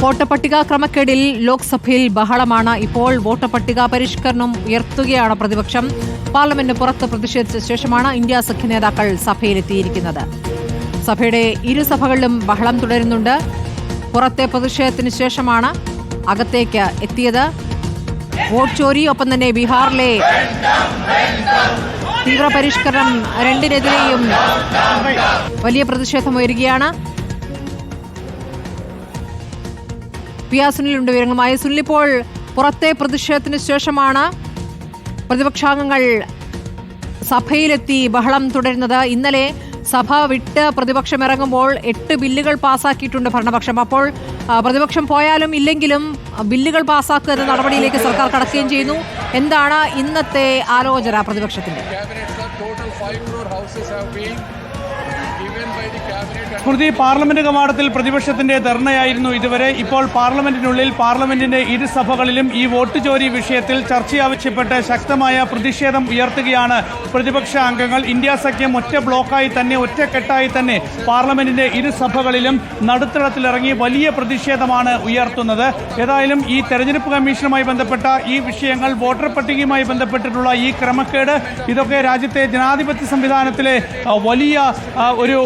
Voter പട്ടിക ക്രമക്കേടിൽ ലോക്സഭയിൽ ബഹളമാണ്. ഇപ്പോൾ വോട്ടപ്പട്ടിക പരിഷ്കരണം ഉയർത്തുകയാണ് പ്രതിപക്ഷം. പാർലമെന്റ് പുറത്ത് പ്രതിഷേധിച്ച ശേഷമാണ് ഇന്ത്യ സഖ്യ നേതാക്കൾ സഭയിലെത്തിയിരിക്കുന്നത്. സഭയുടെ ഇരുസഭകളിലും ബഹളം തുടരുന്നുണ്ട്. പുറത്തെ പ്രതിഷേധത്തിന് ശേഷമാണ് അകത്തേക്ക് എത്തിയത്. വോട്ട് ചോരി ഒപ്പം തന്നെ ബീഹാറിലെ തീവ്രപരിഷ്കരണം രണ്ടിനെതിരെയും വലിയ പ്രതിഷേധം ഉയരുകയാണ്. പി ആർ സുനിലുണ്ട് വിവരങ്ങളുമായി. സുനിൽ ഇപ്പോൾ പുറത്തെ പ്രതിഷേധത്തിന് ശേഷമാണ് പ്രതിപക്ഷാംഗങ്ങൾ സഭയിലെത്തി ബഹളം തുടരുന്നത്. ഇന്നലെ സഭ വിട്ട് പ്രതിപക്ഷം ഇറങ്ങുമ്പോൾ എട്ട് ബില്ലുകൾ പാസാക്കിയിട്ടുണ്ട് ഭരണപക്ഷം. അപ്പോൾ പ്രതിപക്ഷം പോയാലും ഇല്ലെങ്കിലും ബില്ലുകൾ പാസാക്കുക എന്ന നടപടിയിലേക്ക് സർക്കാർ കടക്കുകയും ചെയ്യുന്നു. എന്താണ് ഇന്നത്തെ ആലോചന പ്രതിപക്ഷത്തിന്റെ? സ്മൃതി പാർലമെന്റ് കവാടത്തിൽ പ്രതിപക്ഷത്തിന്റെ ധർണയായിരുന്നു ഇതുവരെ. ഇപ്പോൾ പാർലമെന്റിനുള്ളിൽ പാർലമെന്റിന്റെ ഇരുസഭകളിലും ഈ വോട്ട് ചോരി വിഷയത്തിൽ ചർച്ച ആവശ്യപ്പെട്ട് ശക്തമായ പ്രതിഷേധം ഉയർത്തുകയാണ് പ്രതിപക്ഷ അംഗങ്ങൾ. ഇന്ത്യ സഖ്യം ഒറ്റ ബ്ലോക്കായി തന്നെ ഒറ്റക്കെട്ടായി തന്നെ പാർലമെന്റിന്റെ ഇരുസഭകളിലും നടുത്തളത്തിലിറങ്ങി വലിയ പ്രതിഷേധമാണ് ഉയർത്തുന്നത്. ഏതായാലും ഈ തെരഞ്ഞെടുപ്പ് കമ്മീഷനുമായി ബന്ധപ്പെട്ട ഈ വിഷയങ്ങൾ വോട്ടർ പട്ടികയുമായി ബന്ധപ്പെട്ടിട്ടുള്ള ഈ ക്രമക്കേട് ഇതൊക്കെ രാജ്യത്തെ ജനാധിപത്യ സംവിധാനത്തിലെ വലിയ ഒരു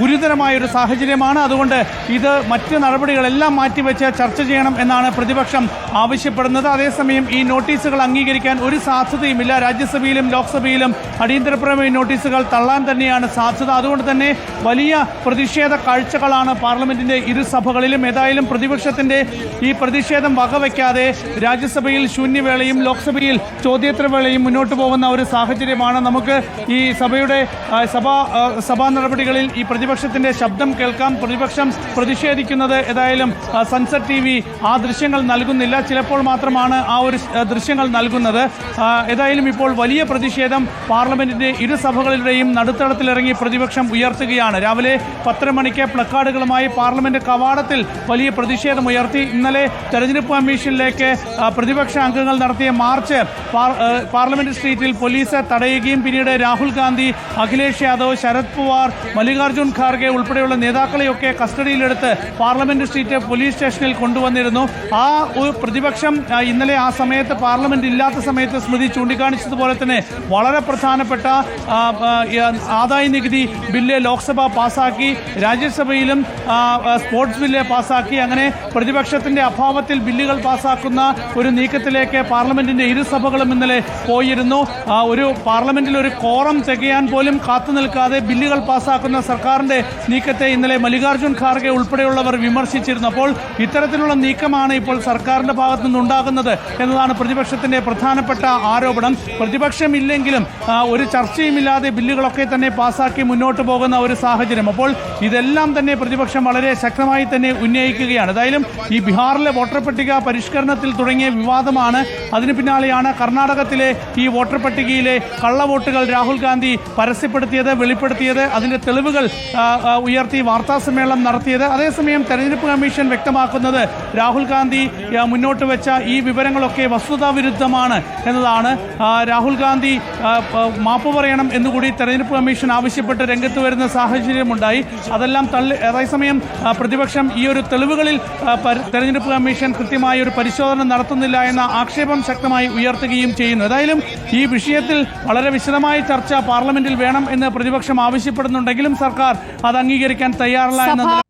ഗുരുതരമായ ഒരു സാഹചര്യമാണ്. അതുകൊണ്ട് ഇത് മറ്റ് നടപടികളെല്ലാം മാറ്റിവെച്ച് ചർച്ച ചെയ്യണം എന്നാണ് പ്രതിപക്ഷം ആവശ്യപ്പെടുന്നത്. അതേസമയം ഈ നോട്ടീസുകൾ അംഗീകരിക്കാൻ ഒരു സാധ്യതയുമില്ല. രാജ്യസഭയിലും ലോക്സഭയിലും അടിയന്തരപ്രമേയ നോട്ടീസുകൾ തള്ളാൻ തന്നെയാണ് സാധ്യത. അതുകൊണ്ട് തന്നെ വലിയ പ്രതിഷേധ കാഴ്ചകളാണ് പാർലമെന്റിന്റെ ഇരുസഭകളിലും ഏതായാലും പ്രതിപക്ഷത്തിന്റെ ഈ പ്രതിഷേധം വകവയ്ക്കാതെ രാജ്യസഭയിൽ ശൂന്യവേളയും ലോക്സഭയിൽ ചോദ്യോത്തരവേളയും മുന്നോട്ട് പോകുന്ന ഒരു സാഹചര്യമാണ് നമുക്ക് ഈ സഭയുടെ സഭ സഭാ നടപടികളിൽ ഈ പ്രതിപക്ഷത്തിന്റെ ശബ്ദം കേൾക്കാം. പ്രതിപക്ഷം പ്രതിഷേധിക്കുന്നത് ഏതായാലും സൺസെറ്റ് ടി വി ആ ദൃശ്യങ്ങൾ നൽകുന്നില്ല. ചിലപ്പോൾ മാത്രമാണ് ആ ഒരു ദൃശ്യങ്ങൾ നൽകുന്നത്. ഏതായാലും ഇപ്പോൾ വലിയ പ്രതിഷേധം പാർലമെന്റിന്റെ ഇരുസഭകളുടെയും നടുത്തളത്തിലിറങ്ങി പ്രതിപക്ഷം ഉയർത്തുകയാണ്. രാവിലെ പത്തര മണിക്ക് പ്ലക്കാർഡുകളുമായി പാർലമെന്റ് കവാടത്തിൽ വലിയ പ്രതിഷേധം ഉയർത്തി. ഇന്നലെ തെരഞ്ഞെടുപ്പ് കമ്മീഷനിലേക്ക് പ്രതിപക്ഷ അംഗങ്ങൾ നടത്തിയ മാർച്ച് പാർലമെന്റ് സ്ട്രീറ്റിൽ പോലീസ് തടയുകയും പിന്നീട് രാഹുൽ ഗാന്ധി അഖിലേഷ് യാദവ് ശരത് പവാർ മല്ലികാർജുൻ ഖാർഗെ ഉൾപ്പെടെയുള്ള നേതാക്കളെയൊക്കെ കസ്റ്റഡിയിലെടുത്ത് പാർലമെന്റ് സ്ട്രീറ്റ് പോലീസ് സ്റ്റേഷനിൽ കൊണ്ടുവന്നിരുന്നു. ആ ഒരു പ്രതിപക്ഷം ഇന്നലെ ആ സമയത്ത് പാർലമെന്റ് ഇല്ലാത്ത സമയത്ത് സ്മൃതി ചൂണ്ടിക്കാണിച്ചതുപോലെ തന്നെ വളരെ പ്രധാനപ്പെട്ട ആദായ നികുതി ബില്ല് ലോക്സഭ പാസാക്കി രാജ്യസഭയിലും സ്പോർട്സ് ബില്ല് പാസാക്കി അങ്ങനെ പ്രതിപക്ഷത്തിന്റെ അഭാവത്തിൽ ബില്ലുകൾ പാസാക്കുന്ന ഒരു നീക്കത്തിലേക്ക് പാർലമെന്റിന്റെ ഇരു സഭകളും ഇന്നലെ പോയിരുന്നു. ഒരു പാർലമെന്റിൽ ഒരു കോറം തികയാൻ പോലും കാത്തു നിൽക്കാതെ ബില്ലുകൾ പാസാക്കുന്ന സർക്കാരിന്റെ നീക്കത്തെ ഇന്നലെ മല്ലികാർജുൻ ഖാർഗെ ഉൾപ്പെടെയുള്ളവർ വിമർശിച്ചിരുന്നപ്പോൾ ഇത്തരത്തിലുള്ള നീക്കമാണ് ഇപ്പോൾ സർക്കാരിന്റെ ഭാഗത്തു നിന്നുണ്ടാകുന്നത് എന്നതാണ് പ്രതിപക്ഷത്തിന്റെ പ്രധാനപ്പെട്ട ആരോപണം. പ്രതിപക്ഷം ഇല്ലെങ്കിലും ഒരു ചർച്ചയുമില്ലാതെ ബില്ലുകളൊക്കെ തന്നെ പാസാക്കി മുന്നോട്ട് പോകുന്ന ഒരു സാഹചര്യം. അപ്പോൾ ഇതെല്ലാം തന്നെ പ്രതിപക്ഷം വളരെ ശക്തമായി തന്നെ ഉന്നയിക്കുകയാണ്. ഏതായാലും ഈ ബീഹാറിലെ വോട്ടർ പട്ടിക പരിഷ്കരണത്തിൽ തുടങ്ങിയ വിവാദമാണ്. അതിന് പിന്നാലെയാണ് കർണാടകത്തിലെ ഈ വോട്ടർ പട്ടികയിലെ കള്ളവോട്ടുകൾ രാഹുൽ ഗാന്ധി പരസ്യപ്പെടുത്തിയത്. വെളിപ്പെടുത്തിയത് അതിന്റെ തെളിവുകൾ ഉയർത്തി വാർത്താ സമ്മേളനം നടത്തിയത്. അതേസമയം തെരഞ്ഞെടുപ്പ് കമ്മീഷൻ വ്യക്തമാക്കുന്നത് രാഹുൽ ഗാന്ധി മുന്നോട്ട് വെച്ച ഈ വിവരങ്ങളൊക്കെ വസ്തുതാ വിരുദ്ധമാണ് എന്നതാണ്. രാഹുൽ ഗാന്ധി മാപ്പ് പറയണം എന്നുകൂടി തെരഞ്ഞെടുപ്പ് കമ്മീഷൻ ആവശ്യപ്പെട്ട് രംഗത്ത് വരുന്ന സാഹചര്യമുണ്ടായി. അതെല്ലാം തള്ളി അതേസമയം പ്രതിപക്ഷം ഈ ഒരു തെളിവുകളിൽ തെരഞ്ഞെടുപ്പ് കമ്മീഷൻ കൃത്യമായ ഒരു പരിശോധന നടത്തുന്നില്ല എന്ന ആക്ഷേപം ശക്തമായി ഉയർത്തുകയും ചെയ്യുന്നു. ഏതായാലും ഈ വിഷയത്തിൽ വളരെ വിശദമായ ചർച്ച പാർലമെന്റിൽ വേണം എന്ന് പ്രതിപക്ഷം ആവശ്യപ്പെടുന്നുണ്ടെങ്കിലും സർക്കാർ അത് അംഗീകരിക്കാൻ തയ്യാറല്ല എന്ന